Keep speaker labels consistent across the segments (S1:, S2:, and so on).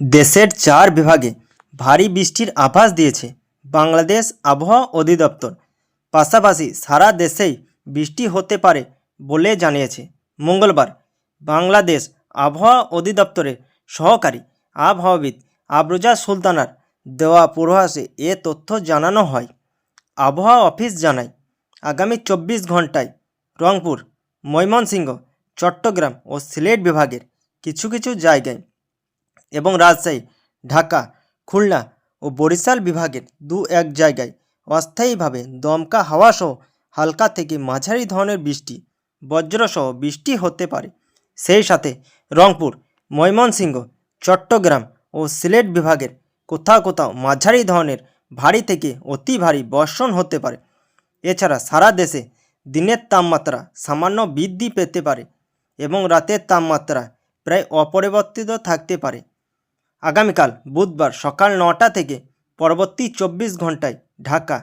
S1: দেশের চার বিভাগে ভারী বৃষ্টির আভাস দিয়েছে বাংলাদেশ আবহাওয়া অধিদপ্তর। পাশাপাশি সারা দেশেই বৃষ্টি হতে পারে বলে জানিয়েছে। মঙ্গলবার বাংলাদেশ আবহাওয়া অধিদপ্তরের সহকারী আবহাওয়াবিদ আবরোজা সুলতানার দেওয়া পূর্বাভাসে এ তথ্য জানানো হয়। আবহাওয়া অফিস জানায়, আগামী চব্বিশ ঘন্টায় রংপুর, ময়মনসিংহ, চট্টগ্রাম ও সিলেট বিভাগের কিছু কিছু জায়গায় এবং রাজশাহী, ঢাকা, খুলনা ও বরিশাল বিভাগের দু এক জায়গায় অস্থায়ীভাবে দমকা হাওয়াসহ হালকা থেকে মাঝারি ধরনের বৃষ্টি, বজ্রসহ বৃষ্টি হতে পারে। সেই সাথে রংপুর, ময়মনসিংহ, চট্টগ্রাম ও সিলেট বিভাগের কোথাও কোথাও মাঝারি ধরনের ভারী থেকে অতি ভারী বর্ষণ হতে পারে। এছাড়া সারা দেশে দিনের তাপমাত্রা সামান্য বৃদ্ধি পেতে পারে এবং রাতের তাপমাত্রা প্রায় অপরিবর্তিত থাকতে পারে। আগামীকাল বুধবার সকাল নটা থেকে পরবর্তী চব্বিশ ঘন্টায় ঢাকা,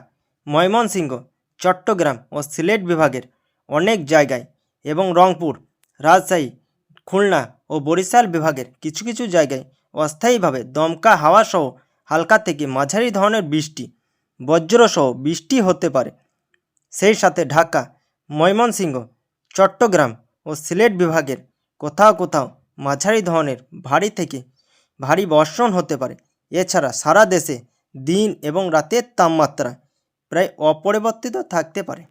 S1: ময়মনসিংহ, চট্টগ্রাম ও সিলেট বিভাগের অনেক জায়গায় এবং রংপুর, রাজশাহী, খুলনা ও বরিশাল বিভাগের কিছু কিছু জায়গায় অস্থায়ীভাবে দমকা হাওয়াসহ হালকা থেকে মাঝারি ধরনের বৃষ্টি, বজ্রসহ বৃষ্টি হতে পারে। সেই সাথে ঢাকা, ময়মনসিংহ, চট্টগ্রাম ও সিলেট বিভাগের কোথাও কোথাও মাঝারি ধরনের ভারী থেকে ভারী বর্ষণ হতে পারে। এছাড়া সারা দেশে দিন এবং রাতের তাপমাত্রা প্রায় অপরিবর্তিত থাকতে পারে।